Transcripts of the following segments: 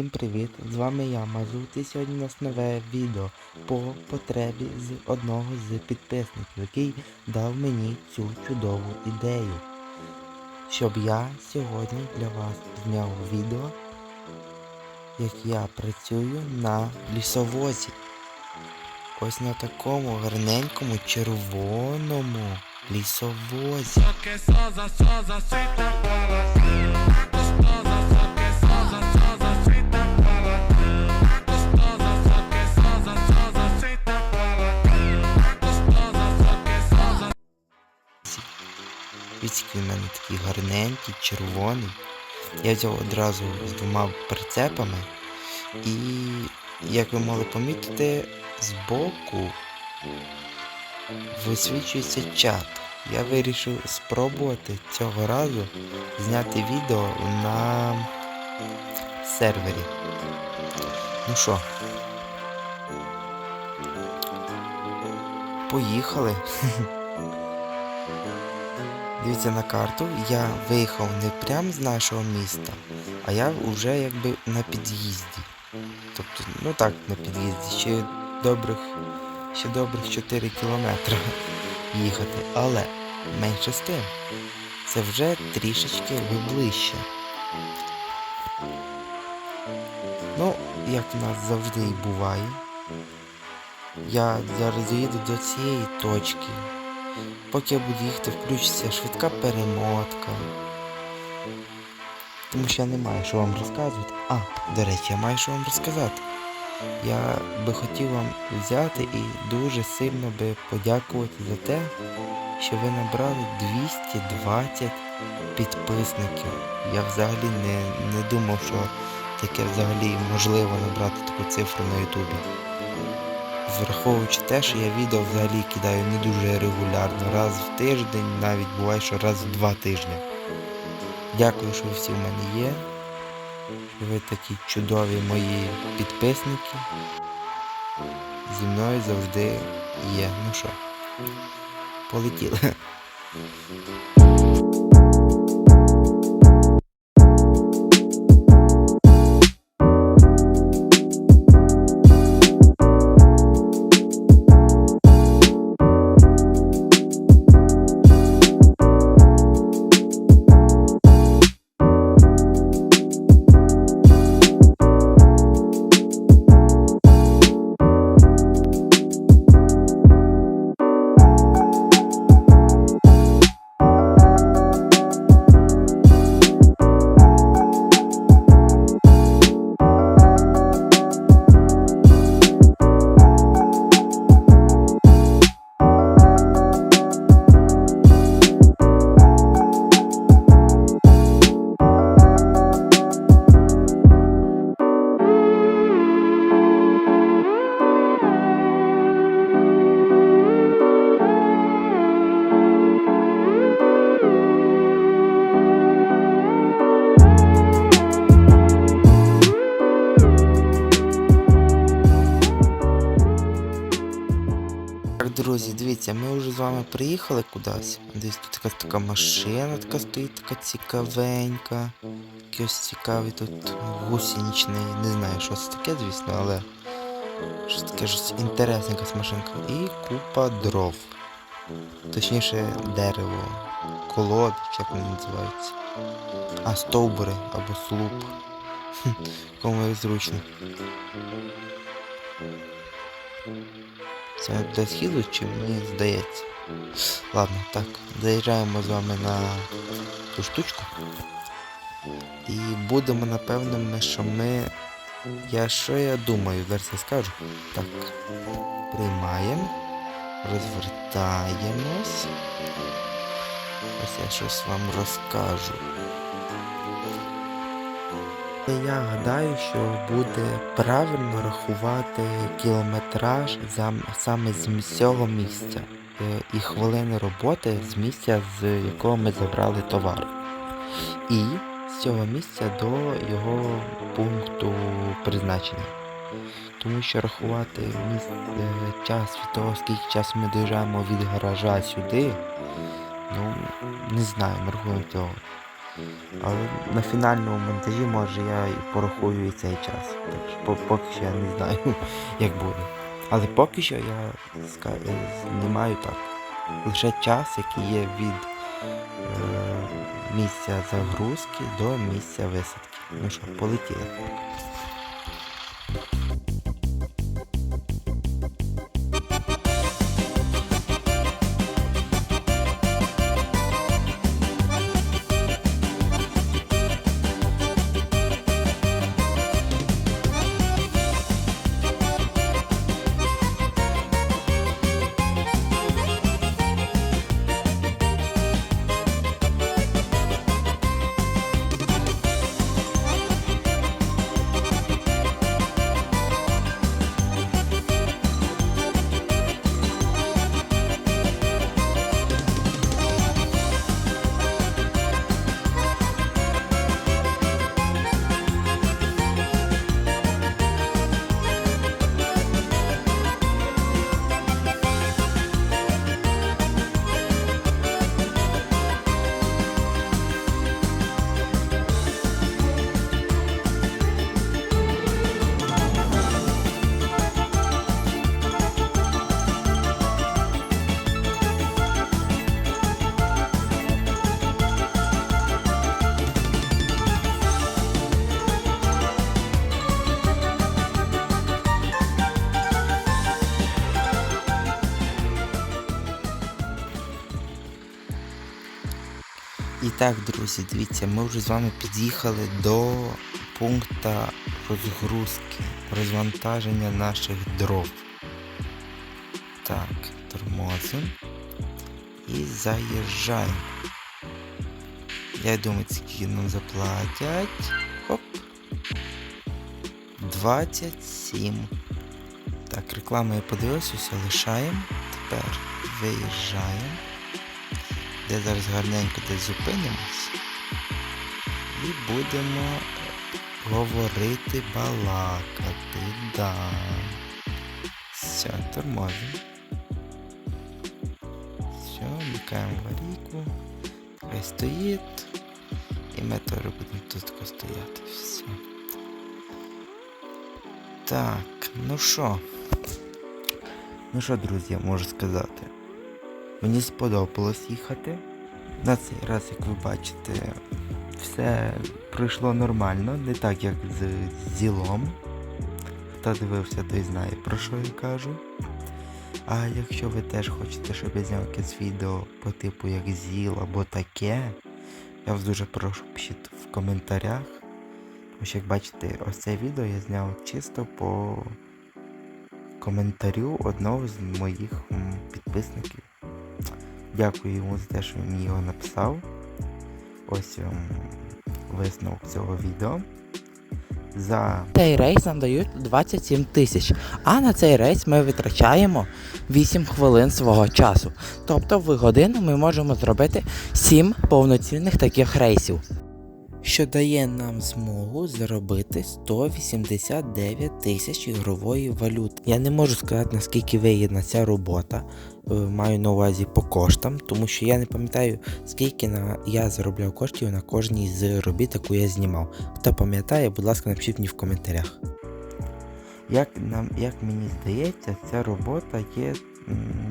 Всім привіт! З вами я, Мазут, і сьогодні у нас нове відео по потребі з одного з підписників, який дав мені цю чудову ідею. Щоб я сьогодні для вас зняв відео, як я працюю на лісовозі. Ось на такому гарненькому червоному лісовозі. Віцьки в мене такий гарненький, червоний. Я взяв одразу з двома прицепами. І, як ви могли помітити, збоку висвічується чат. Я вирішив спробувати цього разу зняти відео на сервері. Ну що, поїхали. Дивіться на карту, я виїхав не прямо з нашого міста, а я вже якби на під'їзді. Тобто, ну так, на під'їзді, ще добрих, ще добрих 4 кілометри їхати. Але менше з тим, це вже трішечки ближче. Ну, як в нас завжди і буває, я зараз їду до цієї точки. Поки я буду їхати, включиться швидка перемотка. Тому що я не маю що вам розказувати. А, до речі, я маю що вам розказати. Я би хотів вам взяти і дуже сильно би подякувати за те, що ви набрали 220 підписників. Я взагалі не, не думав, що таке взагалі можливо набрати таку цифру на Ютубі. Враховуючи те, що я відео взагалі кидаю не дуже регулярно, раз в тиждень, навіть буває, що раз в два тижні. Дякую, що ви всі в мене є. що Ви такі чудові мої підписники. Зі мною завжди є. Ну що, полетіли. друзі, дивіться, ми вже з вами приїхали кудись. Десь тут така така машина така стоїть, така цікавенька. Якийсь цікавий тут гусеничний. Не знаю, що це таке, звісно, але щось таке щось інтересна якась машинка. І купа дров. Точніше, дерево. Колод, як вони називаються. А, стовбури або слуп. Кому як зручно. Це до східу чи мені здається? Ладно, так, заїжджаємо з вами на ту штучку. І будемо напевно, ми, що ми. Я що я думаю, зараз я скажу. Так. Приймаємо. Розвертаємось. Ось я щось вам розкажу. Я гадаю, що буде правильно рахувати кілометраж саме з цього місця е, і хвилини роботи з місця, з якого ми забрали товар. І з цього місця до його пункту призначення. Тому що рахувати місце, час від того, скільки часу ми доїжджаємо від гаража сюди, ну, не знаю, ми рахуємо того. Але на фінальному монтажі може я і порахую і цей час. Так що поки що я не знаю, як буде. Але поки що я не маю так. Лише час, який є від е, місця загрузки до місця висадки. Ну що, полетіли. І так, друзі, дивіться, ми вже з вами під'їхали до пункту розгрузки, розвантаження наших дров. Так, тормозимо і заїжджаємо. Я думаю, скільки нам заплатять. Хоп. 27. Так, рекламу я подивився, все лишаємо. Тепер виїжджаємо де зараз гарненько десь зупинимось. І будемо говорити, балакати, да. Все, тормозимо. Все, вмикаємо аварійку. Хай стоїть. І ми теж будемо тут стояти. Все. Так, ну що? Ну що, друзі, можу сказати? Мені сподобалось їхати. На цей раз, як ви бачите, все пройшло нормально, не так як з зілом. Хто дивився, той знає про що я кажу. А якщо ви теж хочете, щоб я зняв якесь відео по типу як зіл або таке, я вас дуже прошу пишіть в коментарях. Тому що як бачите, ось це відео я зняв чисто по коментарю одного з моїх підписників. Дякую йому за те, що він мені його написав. Ось ем, висновок цього відео. За Цей рейс нам дають 27 тисяч, а на цей рейс ми витрачаємо 8 хвилин свого часу. Тобто в годину ми можемо зробити 7 повноцінних таких рейсів. Що дає нам змогу заробити 189 тисяч ігрової валюти. Я не можу сказати, наскільки вигідна ця робота. е, Маю на увазі по коштам, тому що я не пам'ятаю, скільки на... я заробляв коштів на кожній з робіт, яку я знімав. Хто пам'ятає, будь ласка, напишіть мені в коментарях. Як, нам, як мені здається, ця робота є,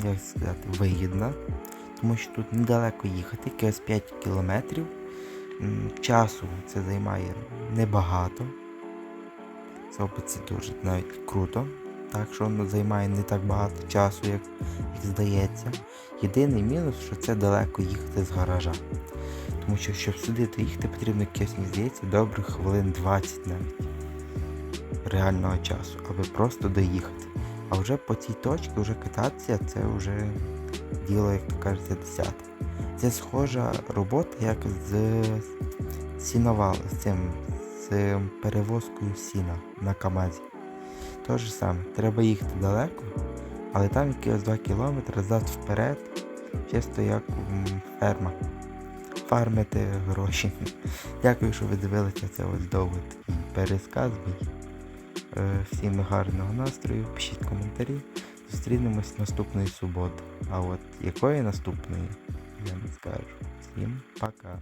як сказати, вигідна, тому що тут недалеко їхати, якось 5 кілометрів. Часу це займає небагато. Це дуже навіть круто. Так що воно займає не так багато часу, як здається. Єдиний мінус, що це далеко їхати з гаража. Тому що, щоб сюди доїхати, потрібно якесь, мені здається, добрих хвилин 20 навіть реального часу, аби просто доїхати. А вже по цій точці вже кататися, це вже діло, як то кажеться, десяте. Це схожа робота, як з сіновал, з цим, з перевозкою сіна на Камазі. Те ж саме, треба їхати далеко, але там якихось 2 кілометри зад вперед, чисто як ферма. Фармити гроші. Дякую, що ви дивилися це ось довго такий пересказ. Е, Всім гарного настрою, пишіть коментарі. Зустрінемось наступної суботи. А от якої наступної, я скажу. Всім пока.